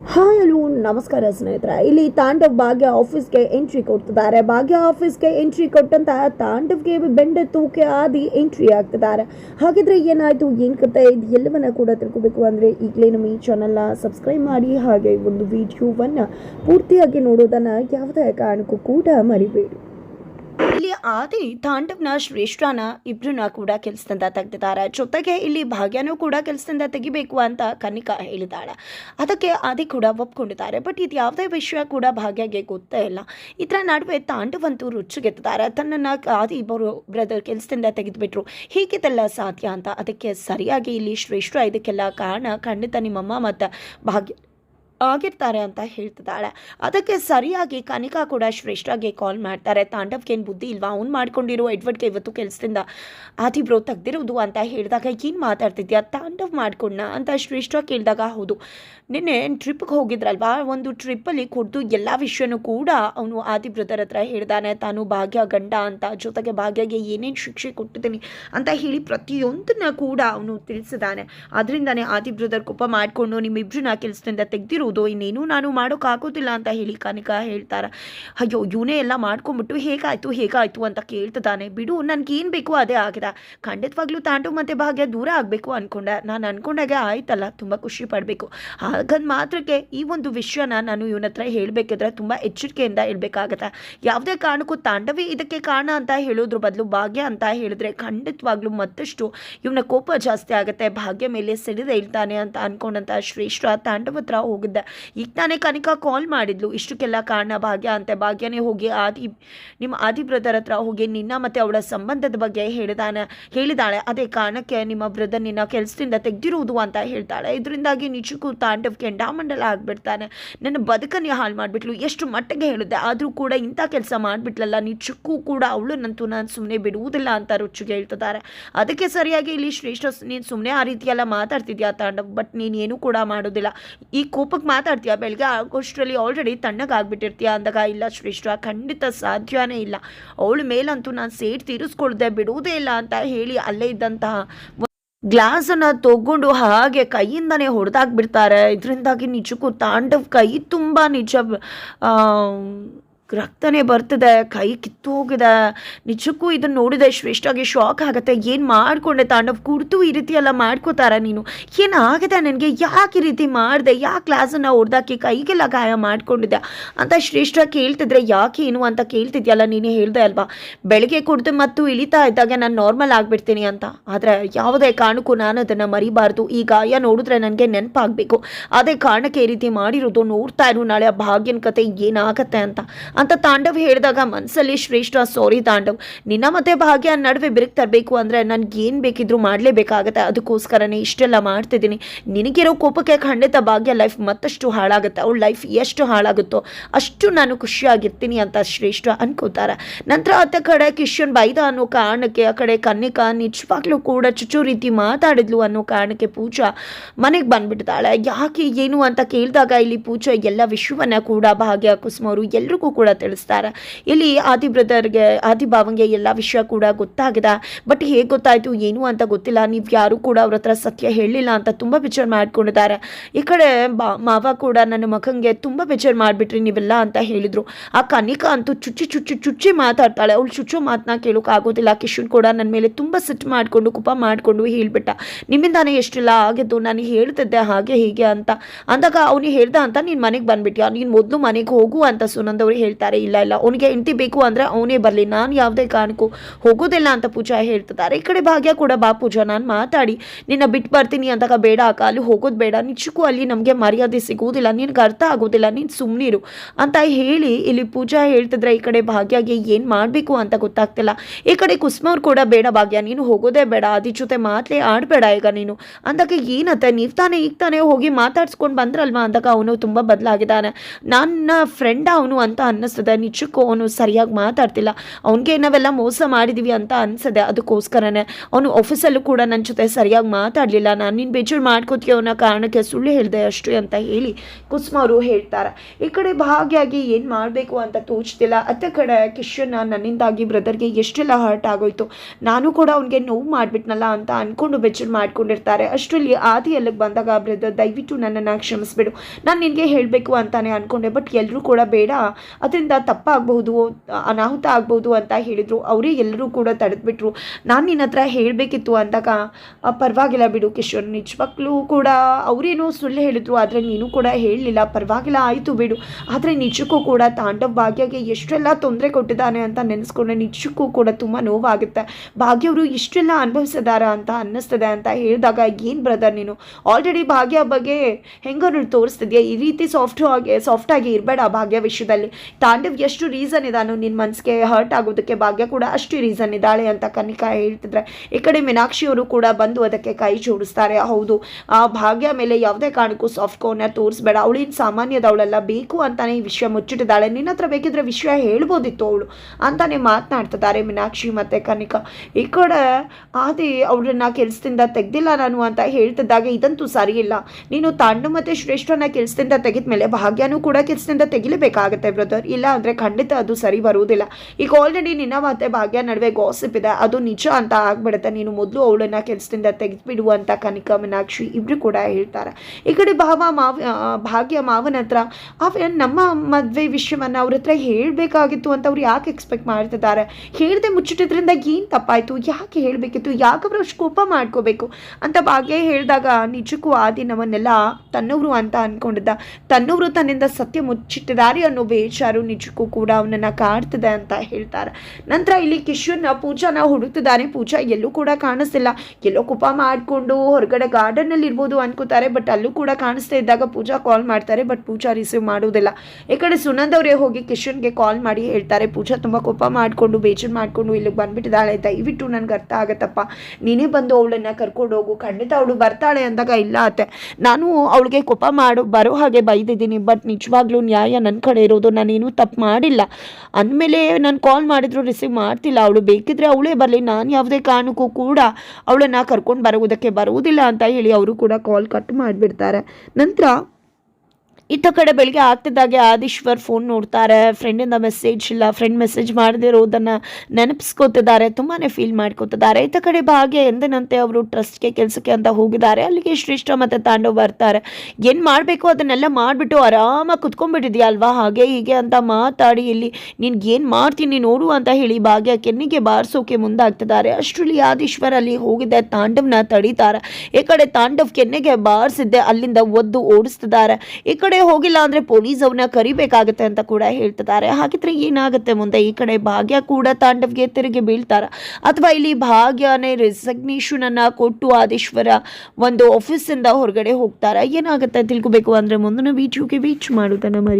Hi hello ನಮಸ್ಕಾರ ಸ್ನೇಹಿತರೆ ಇಲ್ಲಿ ತಾಂಡವ್ ಭಾಗ್ಯ ಆಫೀಸ್ಗೆ ಎಂಟ್ರಿ ಕೊಡ್ತಿದ್ದಾರೆ. ಭಾಗ್ಯ ಆಫೀಸ್ಗೆ ಎಂಟ್ರಿ ಕೊಟ್ಟಂತ ತಾಂಡವ್ಗೆ ಬೆಂಡೆ ತೂಕೆ ಆದಿ ಎಂಟ್ರಿ ಆಗ್ತಿದ್ದಾರೆ ಹಾಗಿದ್ರೆ ಏನಾಯ್ತು, ಏನ್ ಕತೆ ಇದು ಎಲ್ಲವನ್ನ ಕೂಡ ತಿಳ್ಕೊಬೇಕು ಅಂದ್ರೆ ಈಗಲೇ ನಮ್ಮ ಈ ಚಾನಲ್ನ ಸಬ್ಸ್ಕ್ರೈಬ್ ಮಾಡಿ, ಹಾಗೆ ಒಂದು ವಿಡಿಯೋವನ್ನ ಪೂರ್ತಿಯಾಗಿ ನೋಡೋದನ್ನ ಯಾವುದೇ ಕಾರಣಕ್ಕೂ ಕೂಡ ಮರಿಬೇಡಿ. ಇಲ್ಲಿ ಆದಿ ತಾಂಡವ್ನ, ಶ್ರೇಷ್ಠನ ಇಬ್ರನ್ನ ಕೂಡ ಕೆಲಸದಿಂದ ತೆಗೆದಿದ್ದಾರೆ. ಜೊತೆಗೆ ಇಲ್ಲಿ ಭಾಗ್ಯನೂ ಕೂಡ ಕೆಲಸದಿಂದ ತೆಗಿಬೇಕು ಅಂತ ಕನಿಕಾ ಹೇಳಿದ್ದಾಳೆ. ಅದಕ್ಕೆ ಆದಿ ಕೂಡ ಒಪ್ಕೊಂಡಿದ್ದಾರೆ. ಬಟ್ ಇದು ಯಾವುದೇ ವಿಷಯ ಕೂಡ ಭಾಗ್ಯಗೆ ಗೊತ್ತೇ ಇಲ್ಲ. ಇದರ ನಡುವೆ ತಾಂಡವಂತೂ ರುಚಿಗೆತ್ತಿದ್ದಾರೆ ತನ್ನನ್ನು ಆದಿ ಇಬ್ಬರು ಬ್ರದರ್ ಕೆಲಸದಿಂದ ತೆಗೆದುಬಿಟ್ರು. ಹೀಗಿದೆಲ್ಲ ಸಾಧ್ಯ ಅಂತ ಅದಕ್ಕೆ ಸರಿಯಾಗಿ ಇಲ್ಲಿ ಶ್ರೇಷ್ಠ ಇದಕ್ಕೆಲ್ಲ ಕಾರಣ ಖಂಡಿತ ನಿಮ್ಮಮ್ಮ ಮತ್ತು ಭಾಗ್ಯ ಆಗಿರ್ತಾರೆ ಅಂತ ಹೇಳ್ತಿದ್ದಾಳೆ. ಅದಕ್ಕೆ ಸರಿಯಾಗಿ ಕನಿಕಾ ಕೂಡ ಶ್ರೇಷ್ಠಾಗೆ ಕಾಲ್ ಮಾಡ್ತಾರೆ. ತಾಂಡವ್ಗೇನು ಬುದ್ಧಿ ಇಲ್ವಾ? ಅವ್ನು ಮಾಡ್ಕೊಂಡಿರೋ ಎಡ್ವರ್ಡ್ಗೆ ಇವತ್ತು ಕೆಲಸದಿಂದ ಆದಿಬ್ರೋ ತೆಗ್ದಿರೋದು ಅಂತ ಹೇಳಿದಾಗ ಏನು ಮಾತಾಡ್ತಿದ್ಯಾ? ತಾಂಡವ್ ಮಾಡ್ಕೊಂಡ ಅಂತ ಶ್ರೇಷ್ಠ ಕೇಳಿದಾಗ ಹೌದು. ನಿನ್ನೆ ಟ್ರಿಪ್ಗೆ ಹೋಗಿದ್ರಲ್ವಾ? ಒಂದು ಟ್ರಿಪ್ಪಲ್ಲಿ ಕೊಡ್ದು ಎಲ್ಲ ವಿಷಯನೂ ಕೂಡ ಅವನು ಆದಿ ಬ್ರದರ್ ಹತ್ರ ಹೇಳ್ದಾನೆ. ತಾನು ಭಾಗ್ಯ ಗಂಡ ಅಂತ, ಜೊತೆಗೆ ಭಾಗ್ಯಗೆ ಏನೇನು ಶಿಕ್ಷೆ ಕೊಟ್ಟಿದ್ದೀನಿ ಅಂತ ಹೇಳಿ ಪ್ರತಿಯೊಂದನ್ನ ಕೂಡ ಅವನು ತಿಳಿಸಿದಾನೆ. ಅದರಿಂದನೇ ಆದಿ ಬ್ರದರ್ ಕೋಪ ಮಾಡಿಕೊಂಡು ನಿಮ್ಮಿಬ್ರನ್ನ ಕೆಲಸದಿಂದ ತೆಗ್ದಿರೋದು ಇನ್ನೇನು ನಾನು ಮಾಡೋಕ್ಕಾಗೋದಿಲ್ಲ ಅಂತ ಹೇಳಿ ಕಾನಿಕಾ ಹೇಳ್ತಾರೆ. ಅಯ್ಯೋ, ಇವನೇ ಎಲ್ಲ ಮಾಡ್ಕೊಂಬಿಟ್ಟು ಹೇಗಾಯಿತು ಹೇಗಾಯಿತು ಅಂತ ಕೇಳ್ತಿದ್ದಾನೆ. ಬಿಡು, ನನಗೇನು ಬೇಕು ಅದೇ ಆಗಿದೆ. ಖಂಡಿತವಾಗ್ಲೂ ತಾಂಡು ಮತ್ತು ಭಾಗ್ಯ ದೂರ ಆಗಬೇಕು ಅಂದ್ಕೊಂಡೆ ನಾನು ಅಂದ್ಕೊಂಡಾಗೆ ಆಯ್ತಲ್ಲ, ತುಂಬ ಖುಷಿ ಪಡಬೇಕು. ಹಾಗಂದ್ ಮಾತ್ರಕ್ಕೆ ಈ ಒಂದು ವಿಷಯನ ನಾನು ಇವನ ಹತ್ರ ಹೇಳಬೇಕಿದ್ರೆ ತುಂಬ ಎಚ್ಚರಿಕೆಯಿಂದ ಹೇಳಬೇಕಾಗತ್ತೆ. ಯಾವುದೇ ಕಾರಣಕ್ಕೂ ತಾಂಡವೇ ಇದಕ್ಕೆ ಕಾರಣ ಅಂತ ಹೇಳೋದ್ರ ಬದಲು ಭಾಗ್ಯ ಅಂತ ಹೇಳಿದ್ರೆ ಖಂಡಿತವಾಗ್ಲೂ ಮತ್ತಷ್ಟು ಇವನ ಕೋಪ ಜಾಸ್ತಿ ಆಗುತ್ತೆ. ಭಾಗ್ಯ ಮೇಲೆ ಸಿಡಿದೆ ಇರ್ತಾನೆ ಅಂತ ಅನ್ಕೊಂಡಂತ ಶ್ರೇಷ್ಠ ತಾಂಡವ ಹತ್ರ ಹೋಗಿದ್ದೆ ಈಗ ತಾನೇ ಕನಿಕಾ ಕಾಲ್ ಮಾಡಿದ್ಲು, ಇಷ್ಟಕ್ಕೆಲ್ಲ ಕಾರಣ ಭಾಗ್ಯ ಅಂತೆ. ಭಾಗ್ಯನೇ ಹೋಗಿ ಆದಿ ನಿಮ್ಮ ಆದಿ ಬ್ರದರ್ ಹತ್ರ ಹೋಗಿ ನಿನ್ನ ಮತ್ತು ಅವಳ ಸಂಬಂಧದ ಬಗ್ಗೆ ಹೇಳಿದಾನೆ, ಹೇಳಿದಾಳೆ. ಅದೇ ಕಾರಣಕ್ಕೆ ನಿಮ್ಮ ಬ್ರದರ್ ನಿನ್ನ ಕೆಲಸದಿಂದ ತೆಗೆದಿರುವುದು ಅಂತ ಹೇಳ್ತಾಳೆ. ಇದರಿಂದಾಗಿ ನಿಜಕ್ಕೂ ತಾಂಡವ್ ಕೆಂಡಾಮಂಡಲ ಆಗಿಬಿಡ್ತಾನೆ. ನನ್ನ ಬದುಕನ್ನೇ ಹಾಳು ಮಾಡಿಬಿಟ್ಲು. ಎಷ್ಟು ಮಟ್ಟಿಗೆ ಹೇಳಿದೆ ಆದರೂ ಕೂಡ ಇಂಥ ಕೆಲಸ ಮಾಡಿಬಿಟ್ಲಲ್ಲ, ನಿಜಕ್ಕೂ ಕೂಡ ಅವಳು ನಂತೂ ನಾನು ಸುಮ್ಮನೆ ಬಿಡುವುದಿಲ್ಲ ಅಂತ ರುಚಿಗೆ ಹೇಳ್ತಿದ್ದಾರೆ. ಅದಕ್ಕೆ ಸರಿಯಾಗಿ ಇಲ್ಲಿ ಶ್ರೇಷ್ಠ, ನೀನು ಸುಮ್ಮನೆ ಆ ರೀತಿಯೆಲ್ಲ ಮಾತಾಡ್ತಿದ್ಯಾ ತಾಂಡವ್? ಬಟ್ ನೀನು ಏನೂ ಕೂಡ ಮಾಡೋದಿಲ್ಲ. ಈ ಕೋಪಕ್ಕೆ ಮಾತಾಡ್ತೀಯ ಬೆಳಗ್ಗೆ ಆಗೋಷ್ಟರಲ್ಲಿ ಆಲ್ರೆಡಿ ತಣ್ಣಗಾಗ್ಬಿಟ್ಟಿರ್ತೀಯ ಅಂದಾಗ, ಇಲ್ಲ ಶ್ರೇಷ್ಠ, ಖಂಡಿತ ಸಾಧ್ಯವೇ ಇಲ್ಲ. ಅವಳ ಮೇಲಂತೂ ನಾನು ಸೇಟ್ ತೀರಿಸ್ಕೊಳ್ದೆ ಬಿಡುವುದೇ ಇಲ್ಲ ಅಂತ ಹೇಳಿ ಅಲ್ಲೇ ಇದ್ದಂತಹ ಗ್ಲಾಸನ್ನು ತಗೊಂಡು ಹಾಗೆ ಕೈಯಿಂದನೇ ಹೊಡೆದಾಕ್ಬಿಡ್ತಾರೆ ಇದರಿಂದಾಗಿ ನಿಜಕ್ಕೂ ತಾಂಡವ್ ಕೈ ತುಂಬ ನಿಜ ರಕ್ತನೇ ಬರ್ತದೆ, ಕೈ ಕಿತ್ತೋಗಿದೆ ನಿಜಕ್ಕೂ ಇದನ್ನು ನೋಡಿದೆ ಶ್ರೇಷ್ಠಾಗಿ ಶಾಕ್ ಆಗುತ್ತೆ. ಏನು ಮಾಡಿಕೊಂಡೆ ತಾಂಡವ್? ಕುಡ್ತು ಈ ರೀತಿ ಎಲ್ಲ ಮಾಡ್ಕೋತಾರ ನೀನು? ಏನಾಗಿದೆ ನನಗೆ? ಯಾಕೆ ಈ ರೀತಿ ಮಾಡಿದೆ? ಯಾಕೆ ಕ್ಲಾಸನ್ನು ಹೊಡೆದಾಕಿ ಕೈಗೆಲ್ಲ ಗಾಯ ಮಾಡ್ಕೊಂಡಿದ್ದೆ ಅಂತ ಶ್ರೇಷ್ಠ ಕೇಳ್ತಿದ್ರೆ ಯಾಕೆ ಏನು ಅಂತ ಕೇಳ್ತಿದ್ಯಲ್ಲ? ನೀನೇ ಹೇಳ್ದೆ ಅಲ್ವಾ? ಬೆಳಗ್ಗೆ ಕುಡ್ದು ಮತ್ತು ಇಳಿತಾ ಇದ್ದಾಗ ನಾನು ನಾರ್ಮಲ್ ಆಗಿಬಿಡ್ತೀನಿ ಅಂತ. ಆದರೆ ಯಾವುದೇ ಕಾರಣಕ್ಕೂ ನಾನು ಅದನ್ನು ಮರಿಬಾರ್ದು. ಈ ಗಾಯ ನೋಡಿದ್ರೆ ನನಗೆ ನೆನಪಾಗಬೇಕು. ಅದೇ ಕಾರಣಕ್ಕೆ ಈ ರೀತಿ ಮಾಡಿರೋದು ನೋಡ್ತಾ ಇರು. ನಾಳೆ ಆ ಭಾಗ್ಯನ ಕತೆ ಏನಾಗತ್ತೆ ಅಂತ. ಅಂತ ತಾಂಡವ್ ಹೇಳಿದಾಗ ಮನಸ್ಸಲ್ಲಿ ಶ್ರೇಷ್ಠ ಸಾರಿ ತಾಂಡವ್. ನಿನ್ನ ಮತ್ತೆ ಭಾಗ್ಯ ನಡುವೆ ಬಿರುಕು ತರಬೇಕು ಅಂದರೆ ನನಗೆ ಏನು ಬೇಕಿದ್ರೂ ಮಾಡಲೇಬೇಕಾಗತ್ತೆ. ಅದಕ್ಕೋಸ್ಕರನೇ ಇಷ್ಟೆಲ್ಲ ಮಾಡ್ತಿದ್ದೀನಿ. ನಿನಗಿರೋ ಕೋಪಕ್ಕೆ ಖಂಡಿತ ಭಾಗ್ಯ ಲೈಫ್ ಮತ್ತಷ್ಟು ಹಾಳಾಗುತ್ತೆ. ಅವಳ ಲೈಫ್ ಎಷ್ಟು ಹಾಳಾಗುತ್ತೋ ಅಷ್ಟು ನಾನು ಖುಷಿಯಾಗಿರ್ತೀನಿ ಅಂತ ಶ್ರೇಷ್ಠ ಅನ್ಕೋತಾರೆ. ನಂತರ ಆತ ಕಡೆ ಕಿಶನ್ ಬೈದ ಅನ್ನೋ ಕಾರಣಕ್ಕೆ, ಆ ಕಡೆ ಕನ್ನಿಕಾ ನಿಜವಾಗ್ಲೂ ಕೂಡ ಚುಚು ರೀತಿ ಮಾತಾಡಿದ್ಲು ಅನ್ನೋ ಕಾರಣಕ್ಕೆ ಪೂಜಾ ಮನೆಗೆ ಬಂದ್ಬಿಡ್ತಾಳೆ. ಯಾಕೆ ಏನು ಅಂತ ಕೇಳಿದಾಗ ಇಲ್ಲಿ ಪೂಜಾ ಎಲ್ಲ ವಿಶ್ವವನ್ನ ಕೂಡ, ಭಾಗ್ಯ ಕುಸುಮವರು ಎಲ್ರಿಗೂ ಕೂಡ ತಿಳಿಸ್ತಾರೆ. ಇಲ್ಲಿ ಆದಿ ಬ್ರದರ್ಗೆ, ಆದಿ ಭಾವಂಗೆ ಎಲ್ಲ ವಿಷಯ ಕೂಡ ಗೊತ್ತಾಗಿದೆ. ಬಟ್ ಹೇಗೆ ಗೊತ್ತಾಯಿತು, ಏನು ಅಂತ ಗೊತ್ತಿಲ್ಲ. ನೀವು ಯಾರು ಕೂಡ ಅವ್ರ ಹತ್ರ ಸತ್ಯ ಹೇಳಲಿಲ್ಲ ಅಂತ ತುಂಬ ವಿಚಾರ ಮಾಡ್ಕೊಂಡಿದ್ದಾರೆ. ಈ ಕಡೆ ಮಾವ ಕೂಡ ನನ್ನ ಮಗಂಗೆ ತುಂಬ ಬೇಜಾರು ಮಾಡಿಬಿಟ್ರಿ ನೀವೆಲ್ಲ ಅಂತ ಹೇಳಿದರು. ಆ ಕನಿಕಾ ಅಂತೂ ಚುಚ್ಚಿ ಚುಚ್ಚಿ ಚುಚ್ಚಿ ಮಾತಾಡ್ತಾಳೆ. ಅವಳು ಚುಚ್ಚೋ ಮಾತನ್ನ ಕೇಳೋಕ್ಕಾಗೋದಿಲ್ಲ ಕಿಶನ್ ಕೂಡ ನನ್ನ ಮೇಲೆ ತುಂಬ ಸಿಟ್ಟು ಮಾಡಿಕೊಂಡು, ಕುಪ ಮಾಡಿಕೊಂಡು ಹೇಳ್ಬಿಟ್ಟ. ನಿಮ್ಮಿಂದಾನೇ ಎಷ್ಟೆಲ್ಲ ಆಗಿದ್ದು ನಾನು ಹೇಳ್ತಿದ್ದೆ ಹಾಗೆ ಹೀಗೆ ಅಂತ. ಅಂದಾಗ ಅವನಿಗೆ ಹೇಳ್ದ ಅಂತ ನೀನು ಮನೆಗೆ ಬಂದ್ಬಿಟ್ಯಾ? ನೀನು ಮೊದಲು ಮನೆಗೆ ಹೋಗು ಅಂತ ಸುನಂದವ್ರು ಹೇಳ್ತಾರೆ ಇಲ್ಲ ಇಲ್ಲ, ಅವನಿಗೆ ಹೆಂಡತಿ ಬೇಕು ಅಂದರೆ ಅವನೇ ಬರಲಿ, ನಾನು ಯಾವುದೇ ಕಾರಣಕ್ಕೂ ಹೋಗೋದಿಲ್ಲ ಅಂತ ಪೂಜಾ ಹೇಳ್ತಿದ್ದಾರೆ. ಈ ಕಡೆ ಭಾಗ್ಯ ಕೂಡ ಬಾ ಪೂಜಾ, ನಾನು ಮಾತಾಡಿ, ನಿನ್ನ ಬಿಟ್ಟು ಬರ್ತೀನಿ ಅಂದಾಗ ಬೇಡ ಅಕ್ಕ ಅಲ್ಲಿ ಹೋಗೋದು ಬೇಡ, ನಿಜಕ್ಕೂ ಅಲ್ಲಿ ನಮಗೆ ಮರ್ಯಾದೆ ಸಿಗೋದಿಲ್ಲ ನಿನಗೆ ಅರ್ಥ ಆಗೋದಿಲ್ಲ, ನೀನು ಸುಮ್ಮನಿರು ಅಂತ ಹೇಳಿ ಇಲ್ಲಿ ಪೂಜಾ ಹೇಳ್ತಿದ್ರೆ ಈ ಕಡೆ ಭಾಗ್ಯಗೆ ಏನು ಮಾಡಬೇಕು ಅಂತ ಗೊತ್ತಾಗ್ತಿಲ್ಲ. ಈ ಕಡೆ ಕುಸ್ಮವ್ರು ಕೂಡ, ಬೇಡ ಭಾಗ್ಯ, ನೀನು ಹೋಗೋದೇ ಬೇಡ ಅದಿ ಜೊತೆ ಮಾತೇ ಆಡಬೇಡ ಈಗ ನೀನು. ಅಂದಾಗ ಏನತ್ತೆ, ನೀವು ತಾನೇ ಈಗ ತಾನೇ ಹೋಗಿ ಮಾತಾಡ್ಸ್ಕೊಂಡು ಬಂದ್ರಲ್ವಾ? ಅಂದಾಗ ಅವನು ತುಂಬ ಬದಲಾಗಿದ್ದಾನೆ. ನನ್ನ ಫ್ರೆಂಡ್ ಅವನು ಅಂತ ಅನ್ನಿಸ್ತು ಅನ್ನಿಸ್ತದೆ ನಿಜಕ್ಕೂ ಅವನು ಸರಿಯಾಗಿ ಮಾತಾಡ್ತಿಲ್ಲ. ಅವನಿಗೆ ನಾವೆಲ್ಲ ಮೋಸ ಮಾಡಿದ್ದೀವಿ ಅಂತ ಅನ್ಸದೆ ಅದಕ್ಕೋಸ್ಕರನೇ. ಅವನು ಆಫೀಸಲ್ಲೂ ಕೂಡ ನನ್ನ ಜೊತೆ ಸರಿಯಾಗಿ ಮಾತಾಡಲಿಲ್ಲ. ನಾನು ನಿನ್ನ ಬೇಜಾರು ಮಾಡ್ಕೋತೀವಿ ಅನ್ನೋ ಕಾರಣಕ್ಕೆ ಸುಳ್ಳು ಹೇಳಿದೆ ಅಷ್ಟು ಅಂತ ಹೇಳಿ ಕುಸುಮ ಅವರು ಹೇಳ್ತಾರೆ. ಈ ಕಡೆ ಭಾಗಿಯಾಗಿ ಏನು ಮಾಡಬೇಕು ಅಂತ ತೋಚ್ತಿಲ್ಲ. ಅತ್ತ ಕಡೆ ಕಿಶನ್ ನನ್ನಿಂದಾಗಿ ಬ್ರದರ್ಗೆ ಎಷ್ಟೆಲ್ಲ ಹರ್ಟ್ ಆಗೋಯ್ತು. ನಾನು ಕೂಡ ಅವ್ನಿಗೆ ನೋವು ಮಾಡಿಬಿಟ್ನಲ್ಲ ಅಂತ ಅಂದ್ಕೊಂಡು ಬೆಚ್ಚರು ಮಾಡ್ಕೊಂಡಿರ್ತಾರೆ. ಅಷ್ಟರಲ್ಲಿ ಆದಿ ಎಲ್ಲಕ್ಕೆ ಬಂದಾಗ ಬ್ರದರ್ ದಯವಿಟ್ಟು ನನ್ನನ್ನು ಕ್ಷಮಿಸ್ಬಿಡು. ನಾನು ನಿನಗೆ ಹೇಳಬೇಕು ಅಂತಾನೆ ಅಂದ್ಕೊಂಡೆ ಬಟ್ ಎಲ್ಲರೂ ಕೂಡ ಬೇಡ. ಅದರಿಂದ ತಪ್ಪಾಗಬಹುದು, ಅನಾಹುತ ಆಗ್ಬೋದು ಅಂತ ಹೇಳಿದರು. ಅವರೇ ಎಲ್ಲರೂ ಕೂಡ ತಡೆದ್ಬಿಟ್ರು. ನಾನು ನಿನ್ನ ಹತ್ರ ಹೇಳಬೇಕಿತ್ತು ಅಂದಾಗ ಪರವಾಗಿಲ್ಲ ಬಿಡು ಕಿಶೋರ್. ನಿಜವಾಗ್ಲೂ ಕೂಡ ಅವರೇನೋ ಸುಳ್ಳು ಹೇಳಿದ್ರು, ಆದರೆ ನೀನು ಕೂಡ ಹೇಳಲಿಲ್ಲ. ಪರವಾಗಿಲ್ಲ, ಆಯಿತು ಬಿಡು. ಆದರೆ ನಿಜಕ್ಕೂ ಕೂಡ ತಾಂಡವ್ ಭಾಗ್ಯಗೆ ಎಷ್ಟೆಲ್ಲ ತೊಂದರೆ ಕೊಟ್ಟಿದ್ದಾನೆ ಅಂತ ನೆನೆಸ್ಕೊಂಡ್ರೆ ನಿಜಕ್ಕೂ ಕೂಡ ತುಂಬ ನೋವಾಗುತ್ತೆ. ಭಾಗ್ಯವರು ಇಷ್ಟೆಲ್ಲ ಅನುಭವಿಸಿದಾರ ಅಂತ ಅನ್ನಿಸ್ತದೆ ಅಂತ ಹೇಳಿದಾಗ, ಏನು ಬ್ರದರ್ ನೀನು? ಆಲ್ರೆಡಿ ಭಾಗ್ಯ ಬಗ್ಗೆ ಹೆಂಗೋ ತೋರಿಸ್ತಿದ್ಯಾ? ಈ ರೀತಿ ಸಾಫ್ಟ್ ಆಗಿ ಸಾಫ್ಟ್ ಆಗಿ ಇರಬೇಡ ಭಾಗ್ಯ ವಿಷಯದಲ್ಲಿ. ತಾಂಡವ್, ಎಷ್ಟು ರೀಸನ್ ಇದಾನು ನಿನ್ನ ಮನಸ್ಸಿಗೆ ಹರ್ಟ್ ಆಗೋದಕ್ಕೆ ಭಾಗ್ಯ ಕೂಡ ಅಷ್ಟು ರೀಸನ್ ಇದ್ದಾಳೆ ಅಂತ ಕನಿಕಾ ಹೇಳ್ತಿದ್ರೆ. ಈ ಕಡೆ ಮೀನಾಕ್ಷಿಯವರು ಕೂಡ ಬಂದು ಅದಕ್ಕೆ ಕೈ ಜೋಡಿಸ್ತಾರೆ. ಹೌದು, ಆ ಭಾಗ್ಯ ಮೇಲೆ ಯಾವುದೇ ಕಾರಣಕ್ಕೂ ಸಾಫ್ಟ್ ಕಾರ್ನರ್ ತೋರಿಸ್ಬೇಡ. ಅವಳಿನ ಸಾಮಾನ್ಯದವಳೆಲ್ಲ, ಬೇಕು ಅಂತಾನೆ ಈ ವಿಷಯ ಮುಚ್ಚಿಟ್ಟಿದ್ದಾಳೆ. ನಿನ್ನ ಹತ್ರ ಬೇಕಿದ್ರೆ ವಿಷಯ ಹೇಳ್ಬೋದಿತ್ತು ಅವಳು ಅಂತಾನೆ ಮಾತನಾಡ್ತಿದ್ದಾರೆ ಮೀನಾಕ್ಷಿ ಮತ್ತೆ ಕನಿಕಾ ಈ ಕಡೆ ಆದಿ ಅವ್ರನ್ನ ಕೆಲಸದಿಂದ ತೆಗ್ದಿಲ್ಲ ನಾನು ಅಂತ ಹೇಳ್ತಿದ್ದಾಗ ಇದಂತೂ ಸರಿಯಿಲ್ಲ ನೀನು ತಾಂಡು ಮತ್ತು ಶ್ರೇಷ್ಠನ ಕೆಲಸದಿಂದ ತೆಗೆದ ಮೇಲೆ ಭಾಗ್ಯನೂ ಕೂಡ ಕೆಲಸದಿಂದ ತೆಗಿಲೇಬೇಕಾಗತ್ತೆ ಬ್ರದರ್ ಇಲ್ಲ ಅಂದರೆ ಖಂಡಿತ ಅದು ಸರಿ ಬರುವುದಿಲ್ಲ. ಈಗ ಆಲ್ರೆಡಿ ನಿನ್ನ ಮತ್ತೆ ಭಾಗ್ಯ ನಡುವೆ ಗಾಸಿಪ್ ಇದೆ, ಅದು ನಿಜ ಅಂತ ಆಗ್ಬಿಡುತ್ತೆ. ನೀನು ಮೊದಲು ಅವಳನ್ನು ಕೆಲಸದಿಂದ ತೆಗೆದುಬಿಡು ಅಂತ ಕನಿಕಾ, ಮೀನಾಕ್ಷಿ ಇಬ್ಬರು ಕೂಡ ಹೇಳ್ತಾರೆ. ಈ ಕಡೆ ಭಾವ ಮಾವ ಭಾಗ್ಯ ಮಾವನ ಹತ್ರ ನಮ್ಮ ಮದುವೆ ವಿಷಯವನ್ನು ಅವ್ರ ಹತ್ರ ಹೇಳಬೇಕಾಗಿತ್ತು ಅಂತ ಅವ್ರು ಯಾಕೆ ಎಕ್ಸ್ಪೆಕ್ಟ್ ಮಾಡ್ತಿದ್ದಾರೆ? ಹೇಳ್ದೆ ಮುಚ್ಚಿಟ್ಟಿದ್ರಿಂದ ಏನು ತಪ್ಪಾಯಿತು? ಯಾಕೆ ಹೇಳಬೇಕಿತ್ತು? ಯಾಕೆ ಅವ್ರು ಅಷ್ಟು ಕೋಪ ಮಾಡ್ಕೋಬೇಕು? ಅಂತ ಭಾಗ್ಯ ಹೇಳಿದಾಗ, ನಿಜಕ್ಕೂ ಆದಿ ನಮ್ಮನ್ನೆಲ್ಲ ತನ್ನವರು ಅಂತ ಅಂದ್ಕೊಂಡಿದ್ದ ತನ್ನವರು ತನ್ನಿಂದ ಸತ್ಯ ಮುಚ್ಚಿಟ್ಟಿದ್ದಾರೆ ಅನ್ನೋ ಬೇಜಾರು ನಿಜಕ್ಕೂ ಕೂಡ ಅವನನ್ನು ಕಾಡ್ತದೆ ಅಂತ ಹೇಳ್ತಾರೆ. ನಂತರ ಇಲ್ಲಿ ಕಿಶನ್ ಪೂಜಾನ ಹುಡುಕ್ತಿದ್ದಾನೆ. ಪೂಜಾ ಎಲ್ಲೂ ಕೂಡ ಕಾಣಿಸ್ತಿಲ್ಲ. ಎಲ್ಲೋ ಕುಪ ಮಾಡಿಕೊಂಡು ಹೊರಗಡೆ ಗಾರ್ಡನಲ್ಲಿ ಇರ್ಬೋದು ಅನ್ಕೋತಾರೆ, ಬಟ್ ಅಲ್ಲೂ ಕೂಡ ಕಾಣಿಸ್ತಾ ಇದ್ದಾಗ ಪೂಜಾ ಕಾಲ್ ಮಾಡ್ತಾರೆ, ಬಟ್ ಪೂಜಾ ರಿಸೀವ್ ಮಾಡೋದಿಲ್ಲ ಈ ಕಡೆ ಸುನಂದ್ ಅವರೇ ಹೋಗಿ ಕಿಶನ್ಗೆ ಕಾಲ್ ಮಾಡಿ ಹೇಳ್ತಾರೆ, ಪೂಜಾ ತುಂಬ ಕೋಪ ಮಾಡಿಕೊಂಡು, ಬೇಜಾರು ಮಾಡಿಕೊಂಡು ಇಲ್ಲಿಗೆ ಬಂದ್ಬಿಟ್ಟಿದ್ದಾಳೆ. ದಯವಿಟ್ಟು ನನಗೆ ಅರ್ಥ ಆಗತ್ತಪ್ಪ. ನೀನೇ ಬಂದು ಅವಳನ್ನ ಕರ್ಕೊಂಡು ಹೋಗು. ಖಂಡಿತ ಅವಳು ಬರ್ತಾಳೆ ಅಂದಾಗ ಇಲ್ಲ ಅತ್ತೆ. ನಾನು ಅವಳಿಗೆ ಕೋಪ ಮಾಡು, ಬರೋ ಹಾಗೆ ಬೈದಿದ್ದೀನಿ. ಬಟ್ ನಿಜವಾಗ್ಲೂ ನ್ಯಾಯ ನನ್ನ ಕಡೆ ಇರೋದು. ನಾನೇನು ತಪ್ಪು ಮಾಡಿಲ್ಲ. ಅಂದಮೇಲೆ ನಾನು ಕಾಲ್ ಮಾಡಿದ್ರು ರಿಸೀವ್ ಮಾಡ್ತಿಲ್ಲ. ಅವಳು ಬೇಕಿದ್ರೆ ಅವಳೇ ಬರಲಿ. ನಾನು ಯಾವುದೇ ಕಾರಣಕ್ಕೂ ಕೂಡ ಅವಳನ್ನು ಕರ್ಕೊಂಡು ಬರುವುದಕ್ಕೆ ಬರುವುದಿಲ್ಲ ಅಂತ ಹೇಳಿ ಅವರು ಕೂಡ ಕಾಲ್ ಕಟ್ ಮಾಡಿಬಿಡ್ತಾರೆ. ನಂತರ ಇತ್ತ ಕಡೆ ಬೆಳಿಗ್ಗೆ ಆಗ್ತಿದ್ದಾಗೆ ಆದೀಶ್ವರ್ ಫೋನ್ ನೋಡ್ತಾರೆ. ಫ್ರೆಂಡಿಂದ ಮೆಸೇಜ್ ಇಲ್ಲ. ಫ್ರೆಂಡ್ ಮೆಸೇಜ್ ಮಾಡದಿರೋದನ್ನು ನೆನಪಿಸ್ಕೊತಿದ್ದಾರೆ. ತುಂಬಾ ಫೀಲ್ ಮಾಡ್ಕೋತಿದ್ದಾರೆ. ಇತ್ತ ಕಡೆ ಭಾಗ್ಯ ಎಂದಿನಂತೆ ಅವರು ಟ್ರಸ್ಟ್ಗೆ ಕೆಲಸಕ್ಕೆ ಅಂತ ಹೋಗಿದ್ದಾರೆ. ಅಲ್ಲಿಗೆ ಶ್ರೇಷ್ಠ ಮತ್ತು ತಾಂಡವ್ ಬರ್ತಾರೆ. ಏನು ಮಾಡಬೇಕು? ಅದನ್ನೆಲ್ಲ ಮಾಡಿಬಿಟ್ಟು ಆರಾಮಾಗಿ ಕುತ್ಕೊಂಡ್ಬಿಟ್ಟಿದ್ಯಾ ಅಲ್ವಾ? ಹಾಗೆ ಹೀಗೆ ಅಂತ ಮಾತಾಡಿ ಇಲ್ಲಿ ನಿನ್ಗೆ ಏನು ಮಾಡ್ತೀನಿ ನೋಡು ಅಂತ ಹೇಳಿ ಭಾಗ್ಯ ಕೆನ್ನಿಗೆ ಬಾರಿಸೋಕೆ ಮುಂದಾಗ್ತಿದ್ದಾರೆ. ಅಷ್ಟರಲ್ಲಿ ಆದೀಶ್ವರ್ ಅಲ್ಲಿ ಹೋಗಿದ್ದೆ ತಾಂಡವ್ನ ತಡೀತಾರೆ. ಈ ಕಡೆ ತಾಂಡವ್ ಕೆನ್ನೆಗೆ ಬಾರಿಸಿದ್ದೆ. ಅಲ್ಲಿಂದ ಒದ್ದು ಓಡಿಸ್ತಿದ್ದಾರೆ. ಈ ಕಡೆ ಹೋಗಿಲ್ಲ ಅಂದರೆ ಪೊಲೀಸ್ ಅವನ್ನ ಕರಿಬೇಕಾಗತ್ತೆ ಅಂತ ಕೂಡ ಹೇಳ್ತಿದ್ದಾರೆ. ಹಾಗಿದ್ರೆ ಏನಾಗುತ್ತೆ ಮುಂದೆ? ಈ ಕಡೆ ಭಾಗ್ಯ ಕೂಡ ತಾಂಡವ್ಗೆ ತಿರುಗಿ ಬೀಳ್ತಾರ? ಅಥವಾ ಇಲ್ಲಿ ಭಾಗ್ಯನೇ ರೆಸಿಗ್ನೇಷನ್ ಅನ್ನ ಕೊಟ್ಟು ಆದೇಶ್ವರ ಒಂದು ಆಫೀಸಿಂದ ಹೊರಗಡೆ ಹೋಗ್ತಾರ? ಏನಾಗುತ್ತೆ ತಿಳ್ಕೊಬೇಕು ಅಂದರೆ ಮುಂದಿನ ವೀಡಿಯೋಗೆ ವೀಚ್ ಮಾಡೋದನ್ನ ಮರಿ